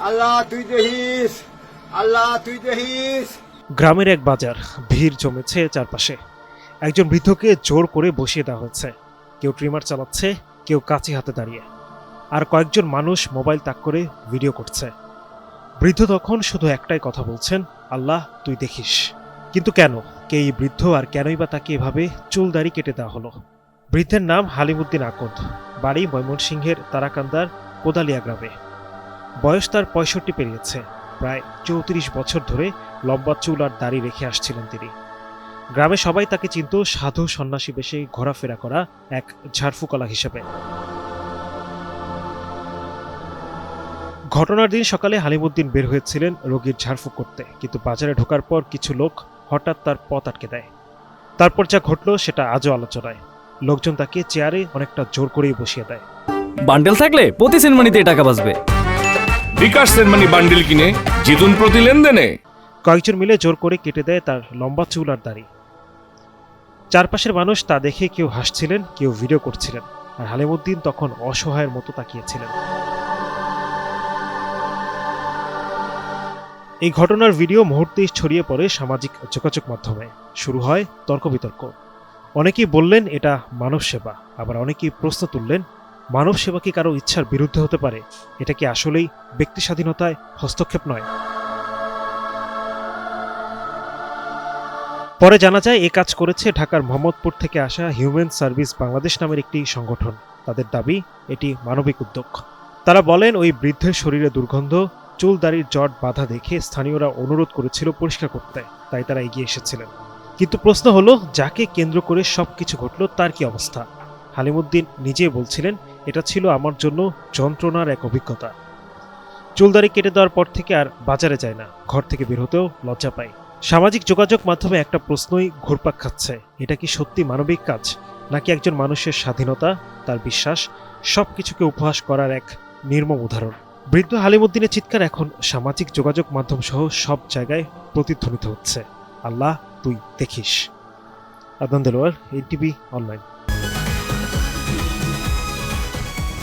আল্লাহ, তুই দেখিস আল্লাহ, তুই দেখিস গ্রামের এক বাজার, ভিড় জমেছে চারপাশে। একজন বৃদ্ধকে জোর করে বসিয়ে দেওয়া হয়েছে। কেউ ট্রিমার চালাচ্ছে, কেউ কাঁচি হাতে দাঁড়িয়ে। আর কয়েকজন মানুষ মোবাইল তাক করে ভিডিও করছে। বৃদ্ধ তখন শুধু একটাই কথা বলছেন, আল্লাহ, তুই দেখিস। কিন্তু কেন? কে এই বৃদ্ধ আর কেনই বা তাকে এভাবে চুল দাড়ি কেটে দেওয়া হলো? বৃদ্ধের নাম হালিমুদ্দিন আকন্দ বাড়ি ময়মনসিংহের তারাকান্দার কোদালিয়া গ্রামে। বয়স তার পঁয়ষট্টি পেরিয়েছে। প্রায় চৌত্রিশ বছর ধরে লম্বা চুল আর দাড়ি রেখে আসছিলেন তিনি। গ্রামে সবাই তাকে চিনত সাধু সন্ন্যাসী বেশে ঘোরাফেরা করা এক ঝাড়ফুকলা হিসেবে। ঘটনার দিন সকালে হালিমুদ্দিন বের হয়েছিলেন রোগীর ঝাড়ফুঁক করতে, কিন্তু বাজারে ঢোকার পর কিছু লোক হঠাৎ তার পথ আটকে দেয়। তারপর যা ঘটলো সেটা আজও আলোচনায়। লোকজন তাকে চেয়ারে অনেকটা জোর করেই বসিয়ে দেয়। বান্ডেল থাকলে প্রতি সেনমানিতে টাকা বাঁচবে। বিকাশ সেনমানি বান্ডিল কিনে জিতুন প্রতি লেনদেনে। কয়েকজন মিলে জোর করে কেটে দেয় তার লম্বা চুল আর দাড়ি। চারপাশের মানুষ তা দেখে কেউ হাসছিলেন, কেউ ভিডিও করছিলেন, আর হালিমুদ্দিন তখন অসহায়ের মতো তাকিয়েছিলেন। এই ঘটনার ভিডিও মুহূর্তেই ছড়িয়ে পড়ে সামাজিক যোগাযোগ মাধ্যমে। শুরু হয় তর্ক বিতর্ক। অনেকেই বললেন, এটা মানব সেবা আবার অনেকেই প্রশ্ন তুললেন মানব সেবা কি কারও ইচ্ছার বিরুদ্ধে হতে পারে? এটা কি আসলেই ব্যক্তি স্বাধীনতায় হস্তক্ষেপ নয়? পরে জানা যায়, এ কাজ করেছে ঢাকার মোহাম্মদপুর থেকে আসা হিউম্যান সার্ভিস বাংলাদেশ নামের একটি সংগঠন। তাদের দাবি, এটি মানবিক উদ্যোগ। তারা বলেন, ওই বৃদ্ধের শরীরে দুর্গন্ধ, চুল দাড়ির জট বাধা দেখে স্থানীয়রা অনুরোধ করেছিল পরিষ্কার করতে। তাই তারা এগিয়ে এসেছিলেন। কিন্তু প্রশ্ন হলো, যাকে কেন্দ্র করে সবকিছু ঘটল, তার কি অবস্থা? হালিমুদ্দিন নিজে বলছিলেন এটা ছিল আমার জন্য যন্ত্রণার এক অভিজ্ঞতা। চুলদারি কেটে দেওয়ার পর থেকে আর বাজারে যায় না। ঘর থেকে বের হতেও লজ্জা পায় সামাজিক যোগাযোগ মাধ্যমে একটা প্রশ্নই ঘুরপাক খাচ্ছে। এটা কি সত্যি মানবিক কাজ? নাকি একজন মানুষের স্বাধীনতা, তার বিশ্বাস, সবকিছুকে উপহাস করার এক নির্মম উদাহরণ? বৃদ্ধ হালিমুদ্দিনের চিৎকার এখন সামাজিক যোগাযোগ মাধ্যম সহ সব জায়গায় প্রতিধ্বনিত হচ্ছে। আল্লাহ, তুই দেখিস। আদান দেলোয়ার, এনটিভি অনলাইন।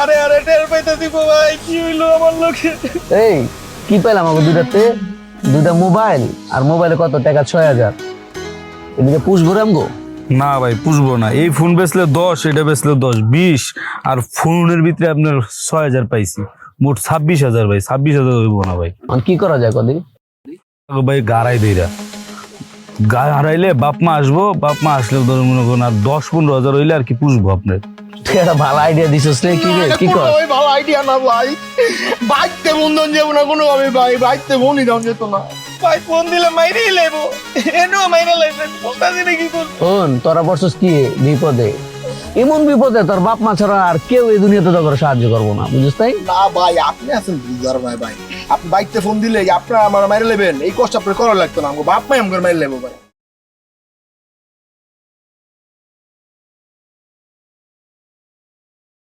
আরে আরে টের পাইতে দিব ভাই কি হইল আমার লোকে এই কি পেলাম আমাকে দুইটাতে দুইটা মোবাইল আর মোবাইলে কত টাকা? ছয় হাজার। এদিকে পুষবো রামগো না ভাই পুষবো না। এই ফোন বেচলে দশ এটা বেচলে দশ বিশ আর ফোনের ভিতরে আপনার ছয় হাজার পাইছি। মোট ছাব্বিশ হাজার ভাই ছাব্বিশ হাজার হইব না ভাই। কি করা যায় কদি আগে ভাই গাড়াই দেইরা গা হারাইলে বাপ মা আসব বাপ মা আসলে মনে করুন আর দশ পনেরো হাজার হইলে আর কি পুষবো আপনার। তুই একটা ভালো আইডিয়া দিছিস রে কি রে? কি কর? ভাই ভালো আইডিয়া না ভাই। বাইতে বন্ধন যাব না কোনো ভাবে ভাই বাইতে দাম যেত না। ভাই ফোন দিলে মাইরেই লেবো। এনো মাইরে লাইছে বলতাছি না কি করব? শোন তোরা বসছিস কি বিপদে? এমন বিপদে তোর বাপ মা ছাড়া আর কেউ এই দুনিয়াতে তোর সাহায্য করব না বুঝিস তাই? না ভাই আপনি আছেন বুঝার ভাই ভাই? আপনি বাইকতে ফোন দিলে আপনার আমার মাইরে নেবেন এই কষ্ট আপনার করা লাগতো না আমাকে বাপ মাই আমাকে মাইরে লেবো ভাই।